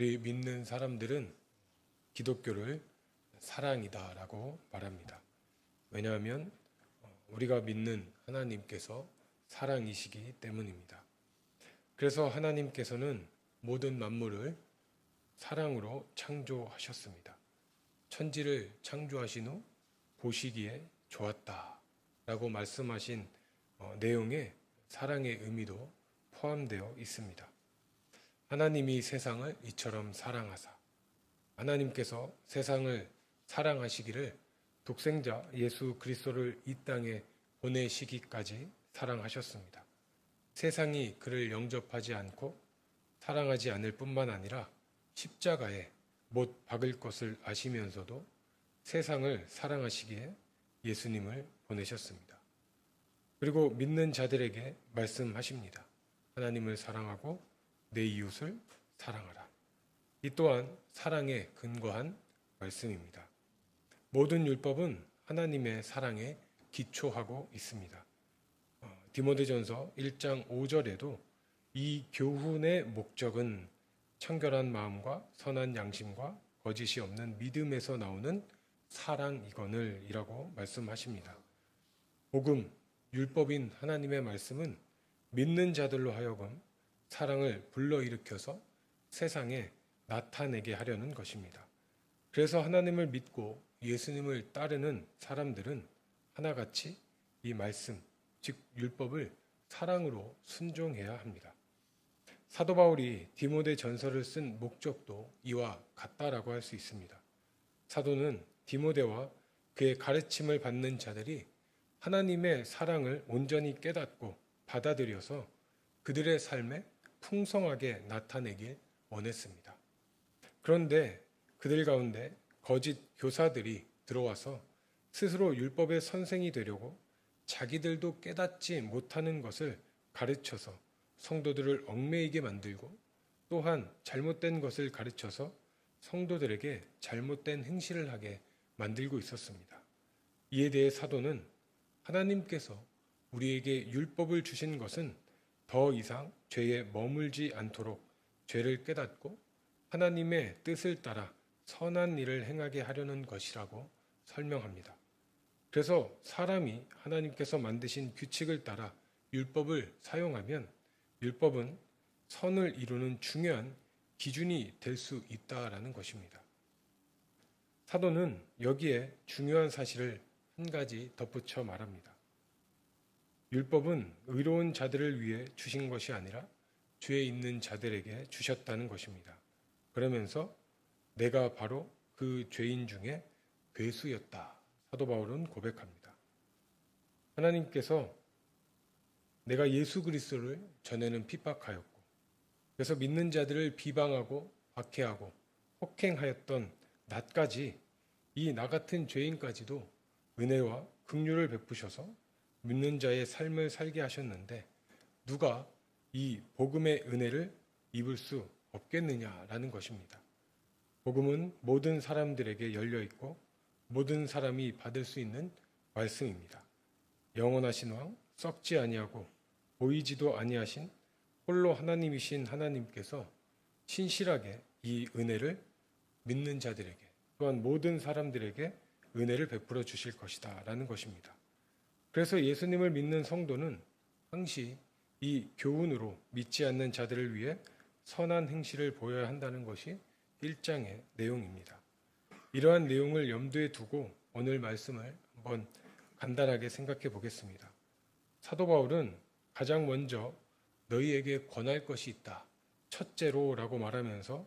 우리 믿는 사람들은 기독교를 사랑이다라고 말합니다. 왜냐하면 어, 우리가 믿는 하나님께서 사랑이시기 때문입니다. 그래서 하나님께서는 모든 만물을 사랑으로 창조하셨습니다. 천지를 창조하신 후 보시기에 좋았다 라고 말씀하신 어, 내용에 사랑의 의미도 포함되어 있습니다. 하나님이 세상을 이처럼 사랑하사 하나님께서 세상을 사랑하시기를 독생자 예수 그리스도를 이 땅에 보내시기까지 사랑하셨습니다. 세상이 그를 영접하지 않고 사랑하지 않을 뿐만 아니라 십자가에 못 박을 것을 아시면서도 세상을 사랑하시기에 예수님을 보내셨습니다. 그리고 믿는 자들에게 말씀하십니다. 하나님을 사랑하고 내 이웃을 사랑하라. 이 또한 사랑에 근거한 말씀입니다. 모든 율법은 하나님의 사랑에 기초하고 있습니다. 어, 디모데전서 1장 5절에도 이 교훈의 목적은 청결한 마음과 선한 양심과 거짓이 없는 믿음에서 나오는 사랑이거늘이라고 말씀하십니다. 복음, 율법인 하나님의 말씀은 믿는 자들로 하여금 사랑을 불러일으켜서 세상에 나타내게 하려는 것입니다. 그래서 하나님을 믿고 예수님을 따르는 사람들은 하나같이 이 말씀, 즉 율법을 사랑으로 순종해야 합니다. 사도 바울이 디모데 전서를 쓴 목적도 이와 같다라고 할 수 있습니다. 사도는 디모데와 그의 가르침을 받는 자들이 하나님의 사랑을 온전히 깨닫고 받아들여서 그들의 삶에 풍성하게 나타내길 원했습니다. 그런데 그들 가운데 거짓 교사들이 들어와서 스스로 율법의 선생이 되려고 자기들도 깨닫지 못하는 것을 가르쳐서 성도들을 얽매이게 만들고 또한 잘못된 것을 가르쳐서 성도들에게 잘못된 행실을 하게 만들고 있었습니다. 이에 대해 사도는 하나님께서 우리에게 율법을 주신 것은 더 이상 죄에 머물지 않도록 죄를 깨닫고 하나님의 뜻을 따라 선한 일을 행하게 하려는 것이라고 설명합니다. 그래서 사람이 하나님께서 만드신 규칙을 따라 율법을 사용하면 율법은 선을 이루는 중요한 기준이 될 수 있다라는 것입니다. 사도는 여기에 중요한 사실을 한 가지 덧붙여 말합니다. 율법은 의로운 자들을 위해 주신 것이 아니라 죄에 있는 자들에게 주셨다는 것입니다. 그러면서 내가 바로 그 죄인 중에 괴수였다. 사도 바울은 고백합니다. 하나님께서 내가 예수 그리스도를 전에는 핍박하였고 그래서 믿는 자들을 비방하고 박해하고 폭행하였던 나까지 이 나 같은 죄인까지도 은혜와 긍휼을 베푸셔서 믿는 자의 삶을 살게 하셨는데 누가 이 복음의 은혜를 입을 수 없겠느냐라는 것입니다. 복음은 모든 사람들에게 열려 있고 모든 사람이 받을 수 있는 말씀입니다. 영원하신 왕 썩지 아니하고 보이지도 아니하신 홀로 하나님이신 하나님께서 신실하게 이 은혜를 믿는 자들에게 또한 모든 사람들에게 은혜를 베풀어 주실 것이다라는 것입니다. 그래서 예수님을 믿는 성도는 항시 이 교훈으로 믿지 않는 자들을 위해 선한 행실을 보여야 한다는 것이 1장의 내용입니다. 이러한 내용을 염두에 두고 오늘 말씀을 한번 간단하게 생각해 보겠습니다. 사도 바울은 가장 먼저 너희에게 권할 것이 있다. 첫째로 라고 말하면서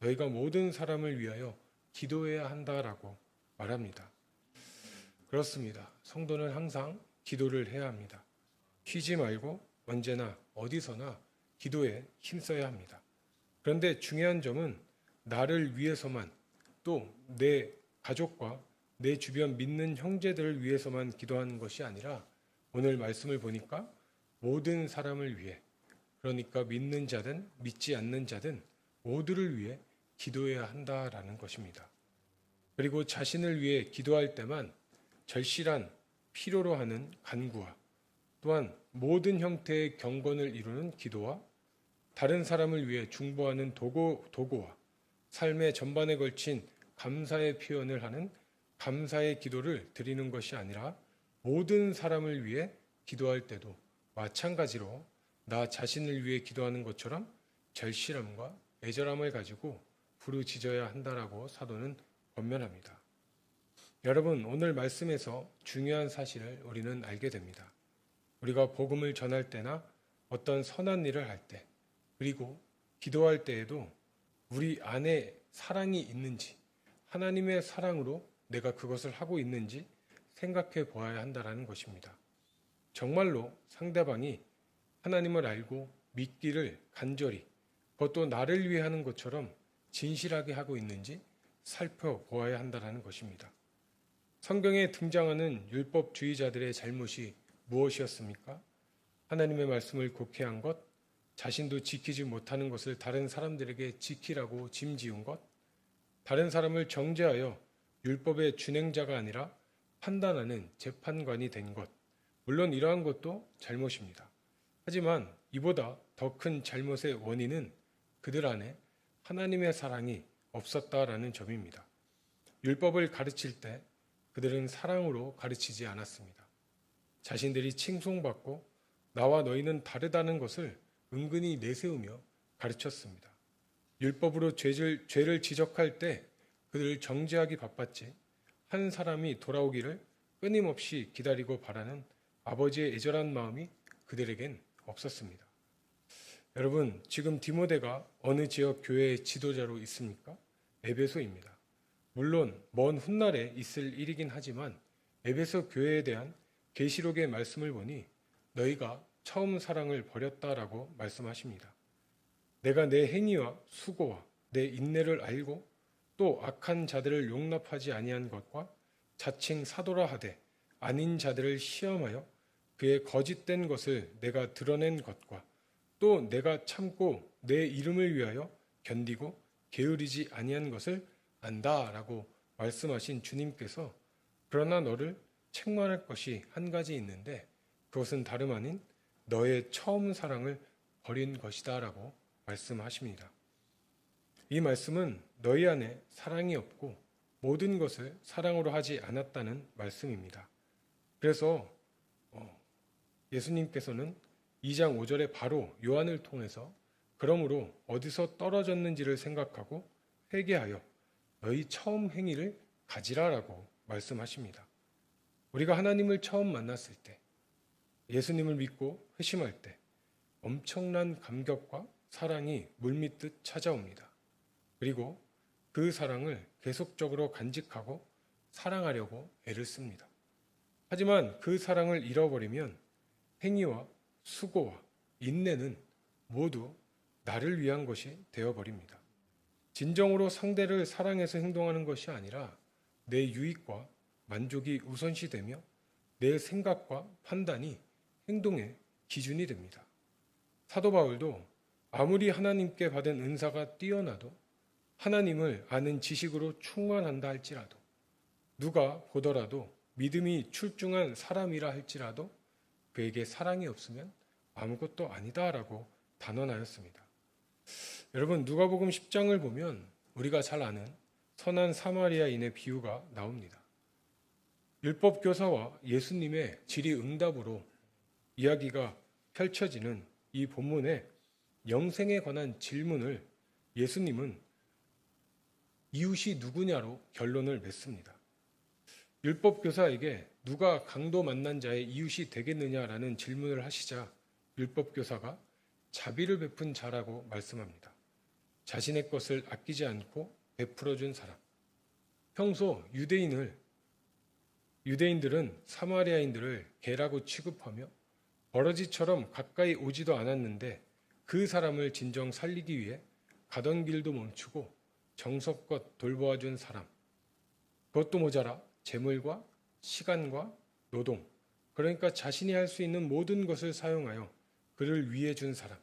너희가 모든 사람을 위하여 기도해야 한다라고 말합니다. 그렇습니다. 성도는 항상 기도를 해야 합니다. 쉬지 말고 언제나 어디서나 기도에 힘써야 합니다. 그런데 중요한 점은 나를 위해서만 또 내 가족과 내 주변 믿는 형제들을 위해서만 기도하는 것이 아니라 오늘 말씀을 보니까 모든 사람을 위해 그러니까 믿는 자든 믿지 않는 자든 모두를 위해 기도해야 한다라는 것입니다. 그리고 자신을 위해 기도할 때만 절실한 필요로 하는 간구와 또한 모든 형태의 경건을 이루는 기도와 다른 사람을 위해 중보하는 도고, 도고와 삶의 전반에 걸친 감사의 표현을 하는 감사의 기도를 드리는 것이 아니라 모든 사람을 위해 기도할 때도 마찬가지로 나 자신을 위해 기도하는 것처럼 절실함과 애절함을 가지고 부르짖어야 한다라고 사도는 권면합니다. 여러분, 오늘 말씀에서 중요한 사실을 우리는 알게 됩니다. 우리가 복음을 전할 때나 어떤 선한 일을 할 때, 그리고 기도할 때에도 우리 안에 사랑이 있는지, 하나님의 사랑으로 내가 그것을 하고 있는지 생각해 보아야 한다라는 것입니다. 정말로 상대방이 하나님을 알고 믿기를 간절히, 그것도 나를 위해 하는 것처럼 진실하게 하고 있는지 살펴보아야 한다라는 것입니다. 성경에 등장하는 율법주의자들의 잘못이 무엇이었습니까? 하나님의 말씀을 곡해한 것, 자신도 지키지 못하는 것을 다른 사람들에게 지키라고 짐지은 것, 다른 사람을 정죄하여 율법의 준행자가 아니라 판단하는 재판관이 된 것. 물론 이러한 것도 잘못입니다. 하지만 이보다 더 큰 잘못의 원인은 그들 안에 하나님의 사랑이 없었다라는 점입니다. 율법을 가르칠 때 그들은 사랑으로 가르치지 않았습니다. 자신들이 칭송받고 나와 너희는 다르다는 것을 은근히 내세우며 가르쳤습니다. 율법으로 죄를, 죄를 지적할 때 그들을 정죄하기 바빴지 한 사람이 돌아오기를 끊임없이 기다리고 바라는 아버지의 애절한 마음이 그들에겐 없었습니다. 여러분, 지금 디모데가 어느 지역 교회의 지도자로 있습니까? 에베소입니다. 물론 먼 훗날에 있을 일이긴 하지만 에베소 교회에 대한 계시록의 말씀을 보니 너희가 처음 사랑을 버렸다라고 말씀하십니다. 내가 내 행위와 수고와 내 인내를 알고 또 악한 자들을 용납하지 아니한 것과 자칭 사도라 하되 아닌 자들을 시험하여 그의 거짓된 것을 내가 드러낸 것과 또 내가 참고 내 이름을 위하여 견디고 게으르지 아니한 것을 안다 라고 말씀하신 주님께서 그러나 너를 책망할 것이 한 가지 있는데 그것은 다름 아닌 너의 처음 사랑을 버린 것이다 라고 말씀하십니다. 이 말씀은 너희 안에 사랑이 없고 모든 것을 사랑으로 하지 않았다는 말씀입니다. 그래서 어, 예수님께서는 2장 5절에 바로 요한을 통해서 그러므로 어디서 떨어졌는지를 생각하고 회개하여 너희 처음 행위를 가지라라고 말씀하십니다. 우리가 하나님을 처음 만났을 때, 예수님을 믿고 회심할 때 엄청난 감격과 사랑이 물밀듯 찾아옵니다. 그리고 그 사랑을 계속적으로 간직하고 사랑하려고 애를 씁니다. 하지만 그 사랑을 잃어버리면 행위와 수고와 인내는 모두 나를 위한 것이 되어버립니다. 진정으로 상대를 사랑해서 행동하는 것이 아니라 내 유익과 만족이 우선시되며 내 생각과 판단이 행동의 기준이 됩니다. 사도 바울도 아무리 하나님께 받은 은사가 뛰어나도 하나님을 아는 지식으로 충만한다 할지라도 누가 보더라도 믿음이 출중한 사람이라 할지라도 그에게 사랑이 없으면 아무것도 아니다라고 단언하였습니다. 여러분 누가복음 10장을 보면 우리가 잘 아는 선한 사마리아인의 비유가 나옵니다. 율법 교사와 예수님의 질의 응답으로 이야기가 펼쳐지는 이 본문에 영생에 관한 질문을 예수님은 이웃이 누구냐로 결론을 맺습니다. 율법 교사에게 누가 강도 만난 자의 이웃이 되겠느냐라는 질문을 하시자 율법 교사가 자비를 베푼 자라고 말씀합니다. 자신의 것을 아끼지 않고 베풀어 준 사람. 평소 유대인을 유대인들은 사마리아인들을 개라고 취급하며 버러지처럼 가까이 오지도 않았는데 그 사람을 진정 살리기 위해 가던 길도 멈추고 정석껏 돌보아 준 사람. 그것도 모자라 재물과 시간과 노동, 그러니까 자신이 할 수 있는 모든 것을 사용하여 그를 위해 준 사람.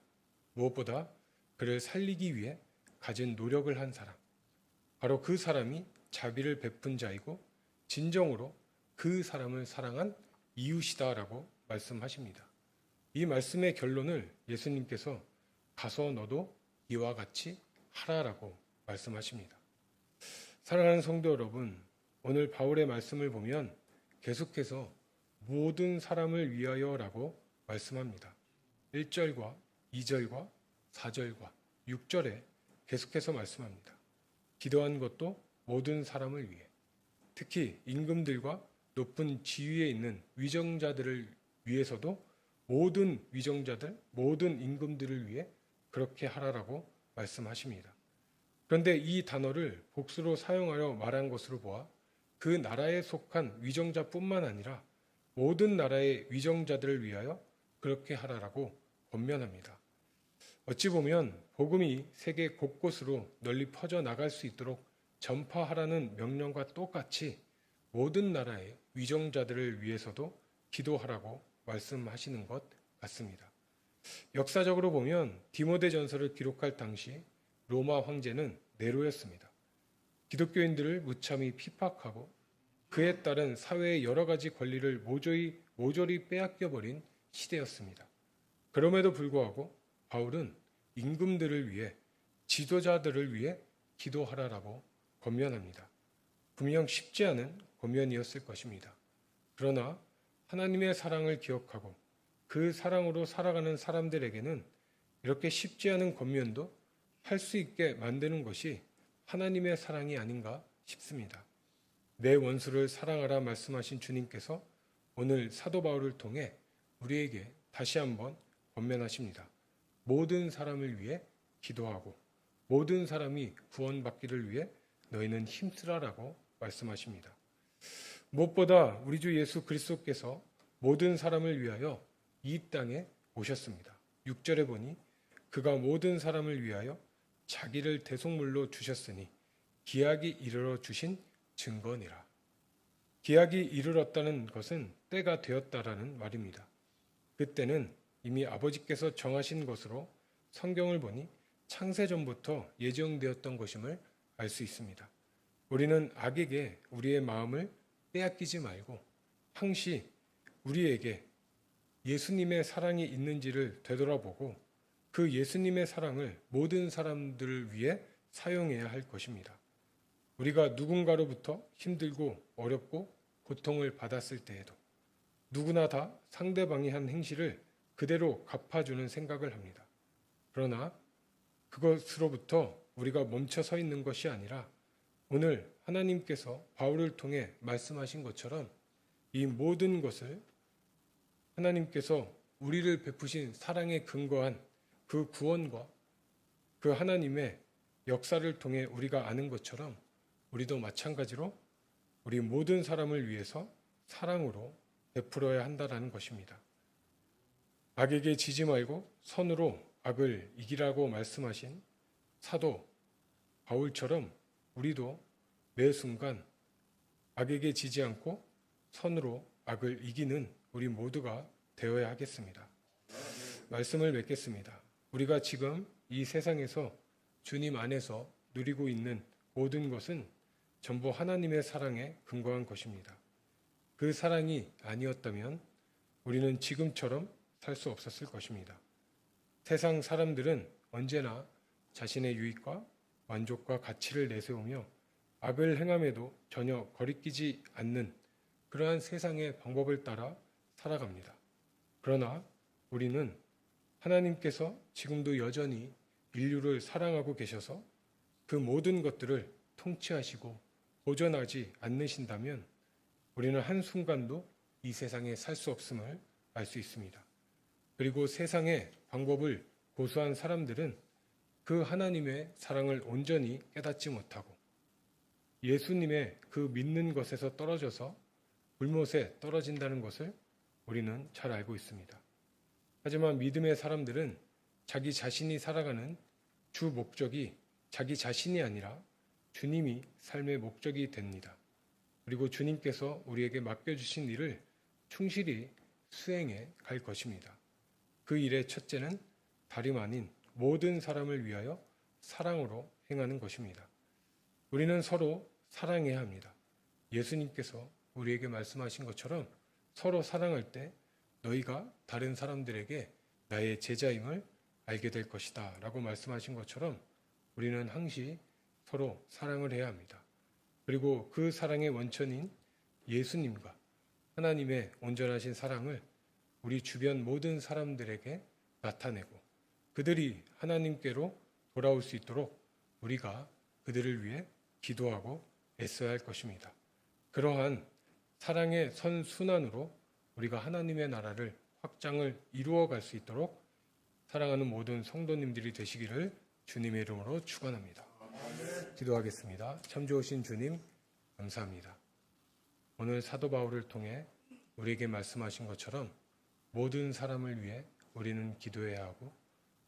무엇보다 그를 살리기 위해 가진 노력을 한 사람. 바로 그 사람이 자비를 베푼 자이고 진정으로 그 사람을 사랑한 이웃이다라고 말씀하십니다. 이 말씀의 결론을 예수님께서 가서 너도 이와 같이 하라라고 말씀하십니다. 사랑하는 성도 여러분, 오늘 바울의 말씀을 보면 계속해서 모든 사람을 위하여라고 말씀합니다. 1절과 2절과 4절과 6절에 계속해서 말씀합니다. 기도한 것도 모든 사람을 위해 특히 임금들과 높은 지위에 있는 위정자들을 위해서도 모든 위정자들, 모든 임금들을 위해 그렇게 하라라고 말씀하십니다. 그런데 이 단어를 복수로 사용하여 말한 것으로 보아 그 나라에 속한 위정자뿐만 아니라 모든 나라의 위정자들을 위하여 그렇게 하라라고 권면합니다. 어찌 보면 복음이 세계 곳곳으로 널리 퍼져 나갈 수 있도록 전파하라는 명령과 똑같이 모든 나라의 위정자들을 위해서도 기도하라고 말씀하시는 것 같습니다. 역사적으로 보면 디모데 전서를 기록할 당시 로마 황제는 네로였습니다. 기독교인들을 무참히 핍박하고 그에 따른 사회의 여러 가지 권리를 모조리, 모조리 빼앗겨 버린 시대였습니다. 그럼에도 불구하고 바울은 임금들을 위해 지도자들을 위해 기도하라라고 권면합니다. 분명 쉽지 않은 권면이었을 것입니다. 그러나 하나님의 사랑을 기억하고 그 사랑으로 살아가는 사람들에게는 이렇게 쉽지 않은 권면도 할 수 있게 만드는 것이 하나님의 사랑이 아닌가 싶습니다. 내 원수를 사랑하라 말씀하신 주님께서 오늘 사도 바울을 통해 우리에게 다시 한번 권면하십니다. 모든 사람을 위해 기도하고 모든 사람이 구원받기를 위해 너희는 힘쓰라라고 말씀하십니다. 무엇보다 우리 주 예수 그리스도께서 모든 사람을 위하여 이 땅에 오셨습니다. 6절에 보니 그가 모든 사람을 위하여 자기를 대속물로 주셨으니 기약이 이르러 주신 증거니라. 기약이 이르렀다는 것은 때가 되었다라는 말입니다. 그때는 이미 아버지께서 정하신 것으로 성경을 보니 창세전부터 예정되었던 것임을 알 수 있습니다. 우리는 악에게 우리의 마음을 빼앗기지 말고 항시 우리에게 예수님의 사랑이 있는지를 되돌아보고 그 예수님의 사랑을 모든 사람들을 위해 사용해야 할 것입니다. 우리가 누군가로부터 힘들고 어렵고 고통을 받았을 때에도 누구나 다 상대방이 한 행실을 그대로 갚아주는 생각을 합니다. 그러나 그것으로부터 우리가 멈춰 서 있는 것이 아니라 오늘 하나님께서 바울을 통해 말씀하신 것처럼 이 모든 것을 하나님께서 우리를 베푸신 사랑에 근거한 그 구원과 그 하나님의 역사를 통해 우리가 아는 것처럼 우리도 마찬가지로 우리 모든 사람을 위해서 사랑으로 베풀어야 한다라는 것입니다. 악에게 지지 말고 선으로 악을 이기라고 말씀하신 사도 바울처럼 우리도 매 순간 악에게 지지 않고 선으로 악을 이기는 우리 모두가 되어야 하겠습니다. 말씀을 맺겠습니다. 우리가 지금 이 세상에서 주님 안에서 누리고 있는 모든 것은 전부 하나님의 사랑에 근거한 것입니다. 그 사랑이 아니었다면 우리는 지금처럼 살 수 없었을 것입니다. 세상 사람들은 언제나 자신의 유익과 만족과 가치를 내세우며 악을 행함에도 전혀 거리끼지 않는 그러한 세상의 방법을 따라 살아갑니다. 그러나 우리는 하나님께서 지금도 여전히 인류를 사랑하고 계셔서 그 모든 것들을 통치하시고 보존하지 않으신다면 우리는 한순간도 이 세상에 살 수 없음을 알 수 있습니다. 그리고 세상의 방법을 고수한 사람들은 그 하나님의 사랑을 온전히 깨닫지 못하고 예수님의 그 믿는 것에서 떨어져서 불못에 떨어진다는 것을 우리는 잘 알고 있습니다. 하지만 믿음의 사람들은 자기 자신이 살아가는 주 목적이 자기 자신이 아니라 주님이 삶의 목적이 됩니다. 그리고 주님께서 우리에게 맡겨주신 일을 충실히 수행해 갈 것입니다. 그 일의 첫째는 다름 아닌 모든 사람을 위하여 사랑으로 행하는 것입니다. 우리는 서로 사랑해야 합니다. 예수님께서 우리에게 말씀하신 것처럼 서로 사랑할 때 너희가 다른 사람들에게 나의 제자임을 알게 될 것이다. 라고 말씀하신 것처럼 우리는 항시 서로 사랑을 해야 합니다. 그리고 그 사랑의 원천인 예수님과 하나님의 온전하신 사랑을 우리 주변 모든 사람들에게 나타내고 그들이 하나님께로 돌아올 수 있도록 우리가 그들을 위해 기도하고 애써야 할 것입니다. 그러한 사랑의 선순환으로 우리가 하나님의 나라를 확장을 이루어 갈 수 있도록 사랑하는 모든 성도님들이 되시기를 주님의 이름으로 축원합니다. 기도하겠습니다. 참 좋으신 주님 감사합니다. 오늘 사도 바울을 통해 우리에게 말씀하신 것처럼 모든 사람을 위해 우리는 기도해야 하고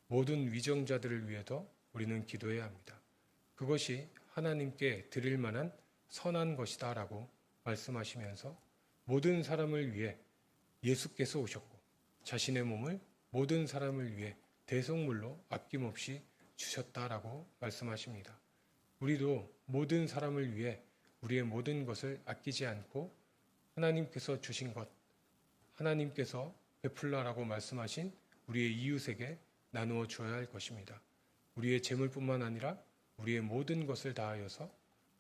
모든 위정자들을 위해도 우리는 기도해야 합니다. 그것이 하나님께 드릴 만한 선한 것이다 라고 말씀하시면서 모든 사람을 위해 예수께서 오셨고 자신의 몸을 모든 사람을 위해 대속물로 아낌없이 주셨다라고 말씀하십니다. 우리도 모든 사람을 위해 우리의 모든 것을 아끼지 않고 하나님께서 주신 것, 하나님께서 베풀라라고 말씀하신 우리의 이웃에게 나누어 주어야 할 것입니다. 우리의 재물뿐만 아니라 우리의 모든 것을 다하여서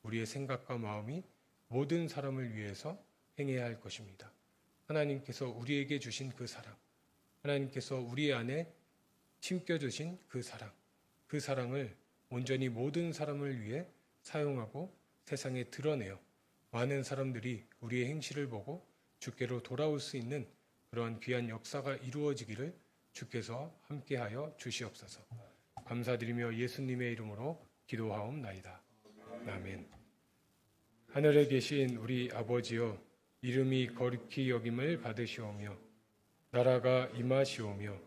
우리의 생각과 마음이 모든 사람을 위해서 행해야 할 것입니다. 하나님께서 우리에게 주신 그 사랑, 하나님께서 우리 안에 심겨 주신 그 사랑, 그 사랑을 온전히 모든 사람을 위해 사용하고 세상에 드러내어 많은 사람들이 우리의 행실을 보고 주께로 돌아올 수 있는 그러한 귀한 역사가 이루어지기를 주께서 함께하여 주시옵소서. 감사드리며 예수님의 이름으로 기도하옵나이다. 아멘. 하늘에 계신 우리 아버지여 이름이 거룩히 여김을 받으시오며 나라가 임하시오며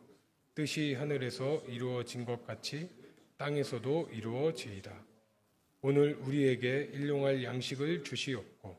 뜻이 하늘에서 이루어진 것 같이 땅에서도 이루어지이다. 오늘 우리에게 일용할 양식을 주시옵고